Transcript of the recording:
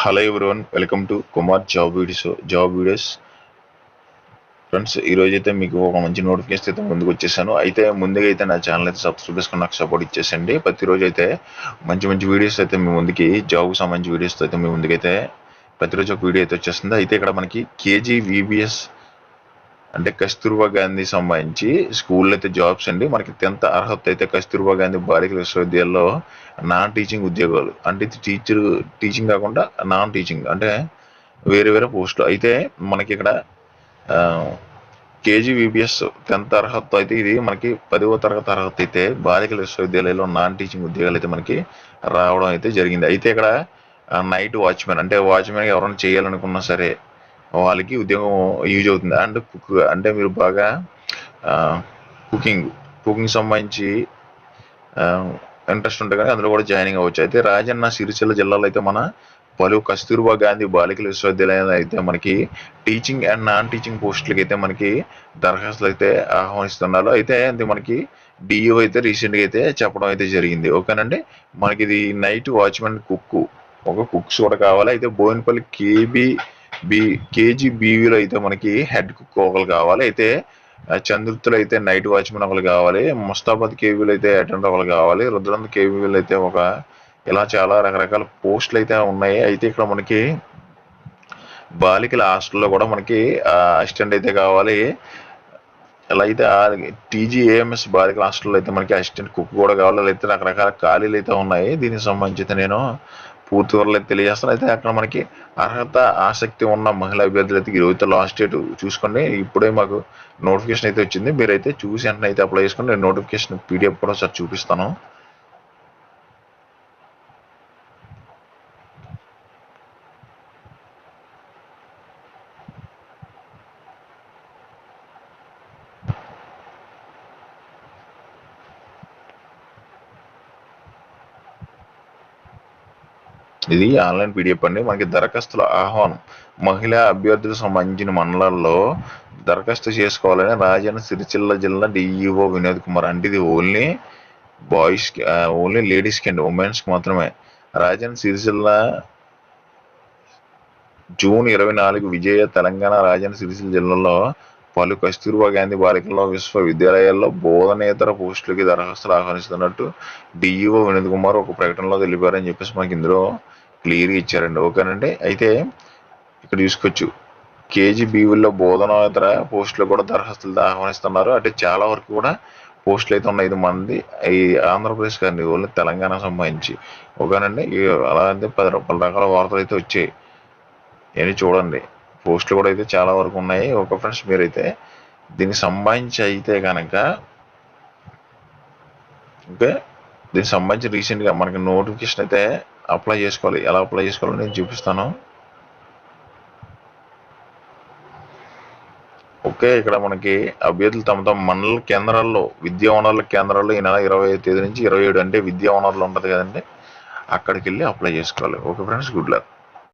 Hello everyone welcome to Kumar job videos job videos friends ఈరోజు అయితే మీకు ఒక మంచి నోటిఫికేషన్ అయితే ముందుకు వచ్చేసాను. అయితే ముందుగా అయితే నా ఛానల్ అయితే సబ్స్క్రైబ్ చేసుకుని నాకు సపోర్ట్ ఇచ్చేసండి. ప్రతిరోజు అయితే మంచి మంచి వీడియోస్ అయితే మీ ముందుకి జాబ్కి సంబంధించి వీడియోస్ అయితే మీ ముందుకైతే ప్రతిరోజు ఒక వీడియో అయితే వచ్చేస్తుంది. అయితే ఇక్కడ మనకి కేజీ విబిఎస్ అంటే కస్తూర్బా గాంధీ సంబంధించి స్కూల్లో అయితే జాబ్స్ అండి. మనకి టెన్త్ అర్హత అయితే కస్తూర్బా గాంధీ బాలికల విశ్వవిద్యాలయంలో నాన్ టీచింగ్ ఉద్యోగాలు. అంటే టీచర్ టీచింగ్ కాకుండా నాన్ టీచింగ్. అంటే వేరే వేరే పోస్టులు. అయితే మనకి ఇక్కడ కేజీ విబిఎస్ టెన్త్ అర్హత అయితే ఇది మనకి పదవ తరగతి అర్హత అయితే బాలికల విశ్వవిద్యాలయంలో నాన్ టీచింగ్ ఉద్యోగాలు అయితే మనకి రావడం అయితే జరిగింది. అయితే ఇక్కడ నైట్ వాచ్మెన్ అంటే వాచ్మెన్ ఎవరైనా చేయాలనుకున్నా సరే వాళ్ళకి ఉద్యోగం యూజ్ అవుతుంది. అండ్ కుక్ అంటే మీరు బాగా కుకింగ్ కుకింగ్ సంబంధించి ఇంట్రెస్ట్ ఉంటుంది కానీ అందులో కూడా జాయినింగ్ అవ్వచ్చు. అయితే రాజన్న సిరిసిల్ల జిల్లాలో అయితే మన పలు కస్తూర్బా గాంధీ బాలికల విశ్వవిద్యాలయం అయితే మనకి టీచింగ్ అండ్ నాన్ టీచింగ్ పోస్టులకి అయితే మనకి దరఖాస్తులు అయితే ఆహ్వానిస్తున్నారు. అయితే అది మనకి డిఓ అయితే రీసెంట్గా అయితే చెప్పడం అయితే జరిగింది. ఓకేనండి? మనకి ఇది నైట్ వాచ్మెన్ కుక్ ఒక కుక్స్ కూడా కావాలి. అయితే బోయినపల్లి కేబీ బీ కేజీ బీవీలో అయితే మనకి హెడ్ కుక్ ఒకరు కావాలి. అయితే చంద్రుతులు అయితే నైట్ వాచ్మెన్ ఒకరు కావాలి. ముస్తాబాద్ కేవీలు అయితే అటెండర్ ఒకరు కావాలి. రుద్రంద కేవీలు అయితే ఒక ఇలా చాలా రకరకాల పోస్టులు అయితే ఉన్నాయి. అయితే ఇక్కడ మనకి బాలికల హాస్టల్లో కూడా మనకి అసిస్టెంట్ అయితే కావాలి. ఎలా అయితే టీజీఏఎంఎస్ బాలికల హాస్టల్లో అయితే మనకి అసిస్టెంట్ కుక్ కూడా కావాలి. అయితే రకరకాల ఖాళీలు అయితే ఉన్నాయి. దీనికి సంబంధించి నేను పూర్తి వివరాలు తెలియజేస్తాను అయితే అక్కడ మనకి అర్హత ఆసక్తి ఉన్న మహిళా అభ్యర్థులు అయితే ఈరోజు లాస్ట్ డేట్ చూసుకోండి. ఇప్పుడే మాకు నోటిఫికేషన్ అయితే వచ్చింది. మీరైతే చూసి వెంటనే అయితే అప్లై చేసుకోండి నేను నోటిఫికేషన్ పీడిఎఫ్ కూడా ఒకసారి చూపిస్తాను. ఇది ఆన్లైన్ పీడిఎఫ్ అండి. మనకి దరఖాస్తుల ఆహ్వానం. మహిళా అభ్యర్థులకు సంబంధించిన మండలాల్లో దరఖాస్తు చేసుకోవాలని రాజన్న సిరిసిల్ల జిల్లా డిఈఓ వినోద్ కుమార్ అంటే ఇది ఓన్లీ బాయ్స్కి ఓన్లీ లేడీస్కి అండి. ఉమెన్స్కి మాత్రమే. రాజన్న సిరిసిల్ల జూన్ ఇరవై నాలుగు విజయ తెలంగాణ రాజన్న సిరిసిల్ల జిల్లాలో పలు కస్తూర్బా గాంధీ బాలికల విశ్వవిద్యాలయాల్లో బోధనేతర పోస్టులకి దరఖాస్తులు ఆహ్వానిస్తున్నట్టు డిఈఓ వినోద్ కుమార్ ఒక ప్రకటనలో తెలిపారని చెప్పేసి మనకి ఇందులో క్లియర్గా ఇచ్చారండి. ఓకేనండి? అయితే ఇక్కడ చూసుకోవచ్చు కేజీ బీవీల్లో బోధనేతర పోస్టులు కూడా దరఖాస్తులు ఆహ్వానిస్తున్నారు. అంటే చాలా వరకు కూడా పోస్టులు అయితే ఉన్నాయి. ఇది మంది ఈ ఆంధ్రప్రదేశ్ కానీ ఓన్లీ తెలంగాణ సంబంధించి. ఓకేనండి? అలా అయితే పది పలు రకాల వార్తలు అయితే వచ్చాయి. ఇవన్నీ చూడండి. పోస్టులు కూడా అయితే చాలా వరకు ఉన్నాయి. ఒక ఫ్రెండ్స్ మీరైతే దీనికి సంబంధించి అయితే కనుక ఓకే? దీనికి సంబంధించి రీసెంట్గా మనకి నోటిఫికేషన్ అయితే అప్లై చేసుకోవాలి. ఎలా అప్లై చేసుకోవాలో నేను చూపిస్తాను. ఓకే ఇక్కడ మనకి అభ్యర్థులు తమ తమ మండల కేంద్రాల్లో విద్యా వనరుల కేంద్రాల్లో ఈ నెల ఇరవై తేదీ నుంచి ఇరవై ఏడు అంటే విద్యా వనరులు ఉంటుంది కదండి. అక్కడికి వెళ్ళి అప్లై చేసుకోవాలి. Okay friends good luck.